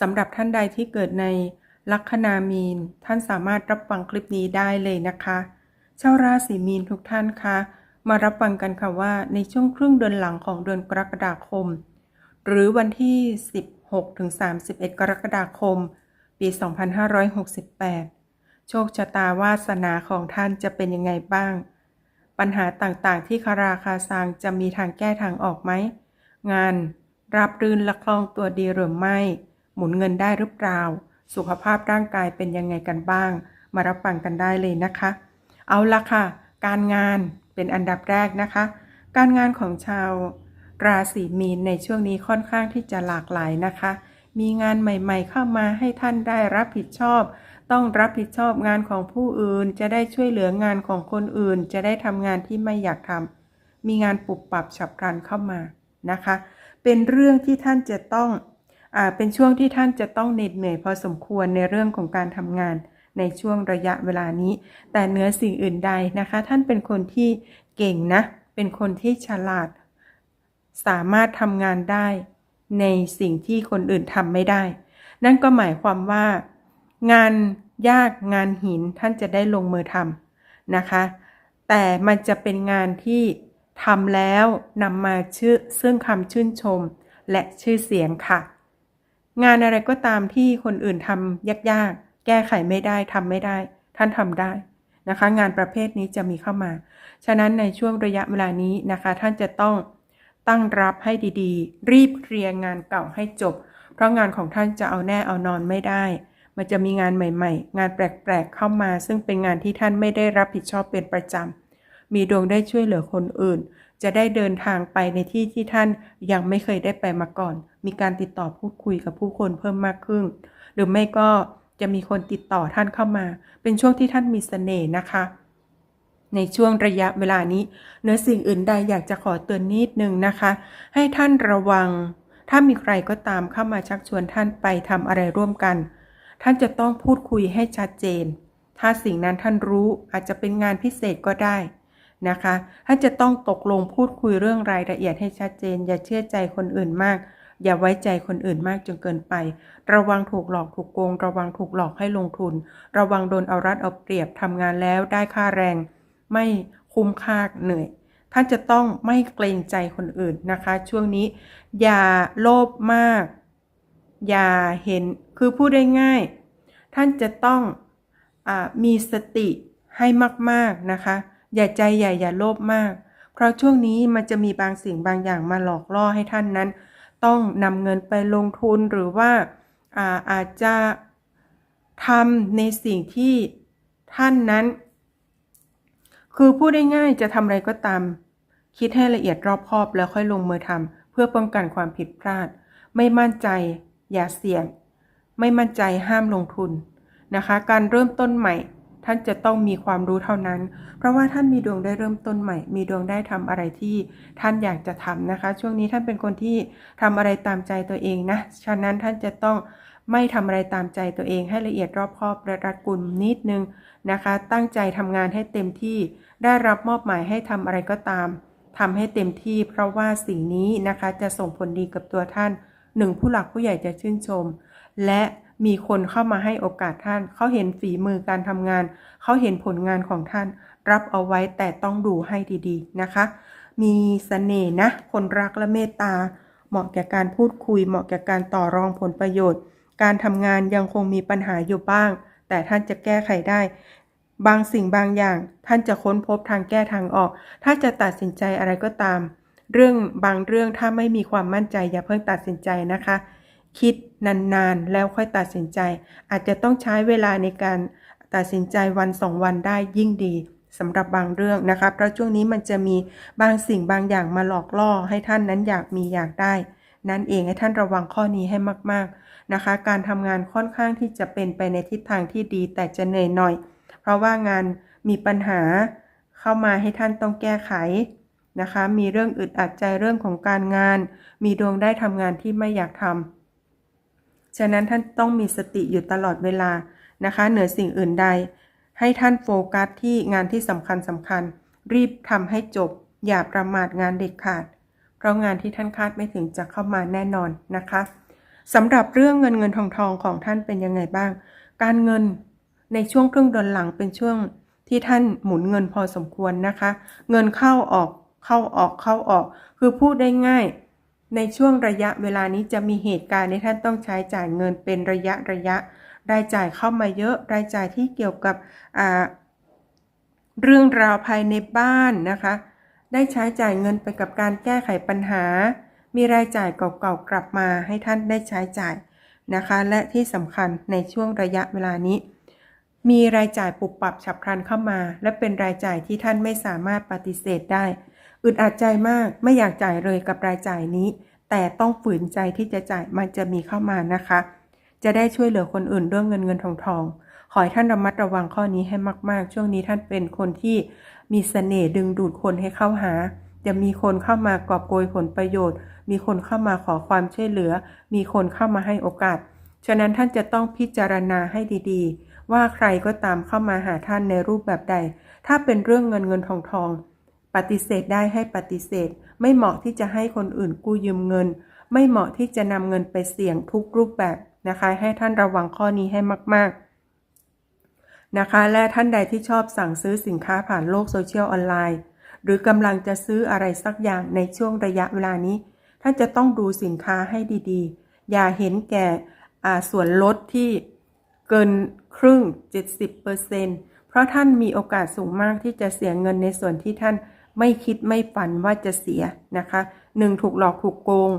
สำหรับท่านใดที่เกิดในลัคนามีน ท่านสามารถรับฟังคลิปนี้ได้เลยนะคะชาวราศีมีนทุกท่านคะ มารับฟังกันค่ะว่าในช่วงครึ่งเดือนหลังของเดือนกรกฎาคม หรือวันที่ 16ถึง31 กรกฎาคม ปี 2568 โชคชะตาวาสนาของท่านจะเป็นยังไงบ้าง ปัญหาต่างๆ ที่คาราคาซังจะมีทางแก้ทางออกไหม งานรับรื่นละคล่องตัวดีหรือไม่ หมุนเงินได้หรือเปล่า สุขภาพร่างกายเป็นยังไงกันบ้าง มารับฟังกันได้เลยนะคะ เอาละค่ะ การงานเป็นอันดับแรกนะคะ การงานของชาวราศีมีนในช่วงนี้ค่อนข้างที่จะหลากหลายนะคะ มีงานใหม่ๆ เข้ามาให้ท่านได้รับผิดชอบ ต้องรับผิดชอบงานของผู้อื่น จะได้ช่วยเหลืองานของคนอื่น จะได้ทำงานที่ไม่อยากทำมีงานปรับปรับฉับพลันเข้ามานะคะ เป็นเรื่องที่ท่านจะต้อง เป็นช่วงที่ท่านจะต้องเหน็ดเหนื่อยพอสมควรในเรื่องของการทำงานในช่วงระยะเวลานี้ แต่เหนือสิ่งอื่นใดนะคะ ท่านเป็นคนที่เก่งนะ เป็นคนที่ฉลาด สามารถทำงานได้ในสิ่งที่คนอื่นทำไม่ได้ นั่นก็หมายความว่า งานยากงานหินท่านจะได้ลงมือทำนะคะ แต่มันจะเป็นงานที่ทำแล้วนำมาชื่อซึ่งคำชื่นชม และชื่อเสียงค่ะ งานอะไรก็ตามที่คนอื่นทำยากๆ แก้ไขไม่ได้ทำไม่ได้ ท่านทำได้นะคะ งานประเภทนี้จะมีเข้ามา ฉะนั้นในช่วงระยะเวลานี้นะคะ ท่านจะต้องตั้งรับให้ดีๆ รีบเคลียร์งานเก่าให้จบ เพราะงานของท่านจะเอาแน่เอานอนไม่ได้ มันจะมีงานใหม่ ๆ งานแปลกๆเข้ามา ซึ่งเป็นงานที่ท่านไม่ได้รับผิดชอบเป็นประจำมีดวงได้ช่วยเหลือคนอื่น จะได้เดินทางไปในที่ที่ท่านยังไม่เคยได้ไปมาก่อน มีการติดต่อพูดคุยกับผู้คนเพิ่มมากขึ้น หรือไม่ก็จะมีคนติดต่อท่านเข้ามา เป็นช่วงที่ท่านมีเสน่ห์นะคะ ในช่วงระยะเวลานี้เนื้อสิ่งอื่นใดอยากจะขอเตือนนิดนึงนะคะ ให้ท่านระวัง ถ้ามีใครก็ตามเข้ามาชักชวนท่านไปทำอะไรร่วมกัน ท่านจะต้องพูดคุยให้ชัดเจน ถ้าสิ่งนั้นท่านรู้อาจจะเป็นงานพิเศษก็ได้ นะคะท่านจะต้องตกลงพูดคุยเรื่องรายละเอียดให้ชัดเจน อย่าเชื่อใจคนอื่นมาก อย่าไว้ใจคนอื่นมากจนเกินไป ระวังถูกหลอกถูกโกง ระวังถูกหลอกให้ลงทุน ระวังโดนเอารัดเอาเปรียบทำงานแล้วได้ค่าแรง ไม่คุ้มค่าเหนื่อยท่านจะต้องไม่เกรงใจคนอื่นนะคะ ช่วงนี้ อย่าโลภมาก อย่าเห็นคือพูดได้ง่าย ท่านจะต้องอมีสติให้มาก ๆนะคะ อย่าใจใหญ่อย่าโลภมาก เพราะช่วงนี้มันจะมีบางสิ่งบางอย่างมาหลอกล่อให้ท่านนั้น ต้องนำเงินไปลงทุนหรือว่าอาอาจจะทำในสิ่งที่ท่านนั้น คือพูดได้ง่ายจะทำอะไรก็ตาม คิดให้ละเอียดรอบคอบแล้วค่อยลงมือทำเพื่อป้องกันความผิดพลาด ไม่มั่นใจ อย่าเสี่ยง ไม่มั่นใจห้ามลงทุนนะคะ การเริ่มต้นใหม่ ท่านจะต้องมีความรู้เท่านั้น เพราะว่าท่านมีดวงได้เริ่มต้นใหม่ มีดวงได้ทำอะไรที่ท่านอยากจะทำนะคะ ช่วงนี้ท่านเป็นคนที่ทำอะไรตามใจตัวเองนะ ฉะนั้นท่านจะต้องไม่ทำอะไรตามใจตัวเองให้ละเอียดรอบคอบและรัดกุมนิดนึงนะคะ ตั้งใจทำงานให้เต็มที่ ได้รับมอบหมายให้ทำอะไรก็ตามทำให้เต็มที่ เพราะว่าสิ่งนี้นะคะจะส่งผลดีกับตัวท่านหนึ่งผู้หลักผู้ใหญ่จะชื่นชม และ มีคนเข้ามาให้โอกาสท่าน เขาเห็นฝีมือการทำงาน เขาเห็นผลงานของท่าน รับเอาไว้แต่ต้องดูให้ดีๆนะคะ มีเสน่ห์นะ คนรักและเมตตา เหมาะแก่การพูดคุย เหมาะแก่การต่อรองผลประโยชน์ การทำงานยังคงมีปัญหาอยู่บ้าง แต่ท่านจะแก้ไขได้ บางสิ่งบางอย่าง ท่านจะค้นพบทางแก้ทางออก ถ้าจะตัดสินใจอะไรก็ตาม เรื่องบางเรื่องถ้าไม่มีความมั่นใจอย่าเพิ่งตัดสินใจนะคะ คิดนานๆ แล้วค่อยตัดสินใจ อาจจะต้องใช้เวลาในการตัดสินใจวันสองวันได้ยิ่งดีสำหรับบางเรื่องนะคะ เพราะช่วงนี้มันจะมีบางสิ่งบางอย่างมาหลอกล่อให้ท่านนั้นอยากมีอยากได้ นั่นเองให้ท่านระวังข้อนี้ให้มากนะคะ การทำงานค่อนข้างที่จะเป็นไปในทิศทางที่ดีแต่จะเหนื่อยหน่อย เพราะว่างานมีปัญหาเข้ามาให้ท่านต้องแก้ไขนะคะ มีเรื่องอึดอัดใจเรื่องของการงาน มีดวงได้ทำงานที่ไม่อยากทำ ฉะนั้นท่านต้องมีสติอยู่ตลอดเวลานะคะ เหนือสิ่งอื่นใด ให้ท่านโฟกัสที่งานที่สำคัญสำคัญ รีบทำให้จบ อย่าประมาทงานเด็ดขาด เพราะงานที่ท่านคาดไม่ถึงจะเข้ามาแน่นอนนะคะสำหรับเรื่องเงินเงินทองทองของท่านเป็นยังไงบ้าง การเงินในช่วงครึ่งเดือนหลังเป็นช่วงที่ท่านหมุนเงินพอสมควรนะคะ เงินเข้าออกเข้าออกเข้าออก คือพูดได้ง่าย ในช่วงระยะเวลานี้จะมีเหตุการณ์ที่ท่านต้องใช้จ่ายเงินเป็นระยะระยะ รายจ่ายเข้ามาเยอะรายจ่ายที่เกี่ยวกับเรื่องราวภายในบ้านนะคะ ได้ใช้จ่ายเงินไปกับการแก้ไขปัญหา มีรายจ่ายเก่าๆกลับมาให้ท่านได้ใช้จ่ายนะคะ และที่สำคัญในช่วงระยะเวลานี้ มีรายจ่ายปุบปับฉับพลันเข้ามา และเป็นรายจ่ายที่ท่านไม่สามารถปฏิเสธได้ อึดอัดใจมากไม่อยากจ่ายเลยกับรายจ่ายนี้ แต่ต้องฝืนใจที่จะจ่ายมันจะมีเข้ามานะคะ จะได้ช่วยเหลือคนอื่นเรื่องเงินเงินทองทองขอให้ท่านระมัดระวังข้อนี้ให้มาก ๆ ช่วงนี้ท่านเป็นคนที่มีเสน่ห์ดึงดูดคนให้เข้าหา จะมีคนเข้ามากอบโกยผลประโยชน์ มีคนเข้ามาขอความช่วยเหลือ มีคนเข้ามาให้โอกาส ฉะนั้นท่านจะต้องพิจารณาให้ดีๆ ว่าใครก็ตามเข้ามาหาท่านในรูปแบบใด ถ้าเป็นเรื่องเงินเงินทองทอง ปฏิเสธได้ให้ปฏิเสธ ไม่เหมาะที่จะให้คนอื่นกู้ยืมเงิน ไม่เหมาะที่จะนำเงินไปเสี่ยงทุกรูปแบบนะคะ ให้ท่านระวังข้อนี้ให้มาก ๆ นะคะ และท่านใดที่ชอบสั่งซื้อสินค้าผ่านโลกโซเชียลออนไลน์ หรือกำลังจะซื้ออะไรสักอย่างในช่วงระยะเวลานี้ ท่านจะต้องดูสินค้าให้ดีๆ อย่าเห็นแก่ส่วนลดที่เกินครึ่ง 70%เพราะท่านมีโอกาสสูงมากที่จะเสียเงินในส่วนที่ท่าน ไม่คิดไม่ฝันว่าจะเสียนะคะ 1. ถูกหลอกถูกโกง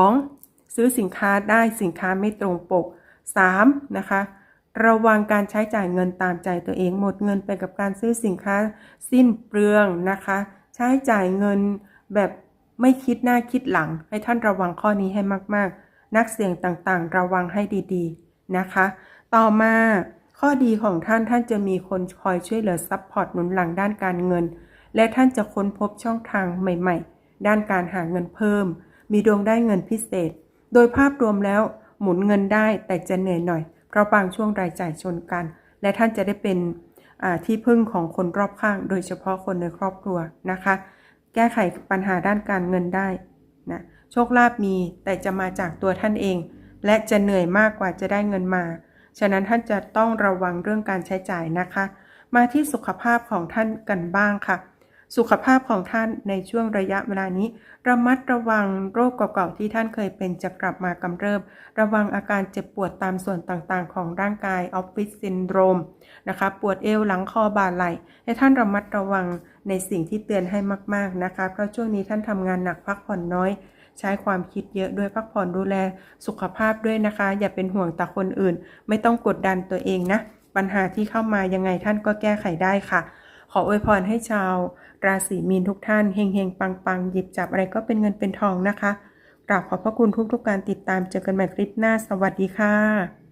2. ซื้อสินค้าได้สินค้าไม่ตรงปก 3. นะคะระวังการใช้จ่ายเงินตามใจตัวเองหมดเงินไปกับการซื้อสินค้าสิ้นเปลืองนะคะ ใช้จ่ายเงินแบบไม่คิดหน้าคิดหลัง ให้ท่านระวังข้อนี้ให้มากๆ นักเสี่ยงต่างๆ ระวังให้ดีๆนะคะ ต่อมาข้อดีของท่านท่านจะมีคนคอยช่วยเหลือซัพพอร์ตหนุนหลังด้านการเงิน และท่านจะค้นพบช่องทางใหม่ๆ ด้านการหาเงินเพิ่ม มีดวงได้เงินพิเศษ โดยภาพรวมแล้วหมุนเงินได้แต่จะเหนื่อยหน่อย เพราะบางช่วงรายจ่ายชนกัน และท่านจะได้เป็นที่พึ่งของคนรอบข้าง โดยเฉพาะคนในครอบครัวนะคะ แก้ไขปัญหาด้านการเงินได้นะโชคลาภมีแต่จะมาจากตัวท่านเอง และจะเหนื่อยมากกว่าจะได้เงินมา ฉะนั้นท่านจะต้องระวังเรื่องการใช้จ่ายนะคะ มาที่สุขภาพของท่านกันบ้างค่ะ สุขภาพของท่านในช่วงระยะเวลานี้ ระมัดระวังโรคเก่าๆที่ท่านเคยเป็นจะกลับมากำเริบ ระวังอาการเจ็บปวดตามส่วนต่างๆ ของร่างกายออฟฟิศซินโดรมนะคะปวดเอวหลังคอบ่าไหล่ให้ท่านระมัดระวังในสิ่งที่เตือนให้มากๆนะคะ เพราะช่วงนี้ท่านทำงานหนักพักผ่อนน้อย ใช้ความคิดเยอะด้วยพักผ่อนดูแล สุขภาพด้วยนะคะ อย่าเป็นห่วงแต่คนอื่น ไม่ต้องกดดันตัวเองนะปัญหาที่เข้ามายังไงท่านก็แก้ไขได้ค่ะ ขออวยพรให้ชาว ราศีมีนทุกท่านเฮงเฮงปังปังหยิบจับอะไรก็เป็นเงินเป็นทองนะคะกราบขอบพระคุณทุกๆกการติดตามเจอกันใหม่คลิปหน้าสวัสดีค่ะ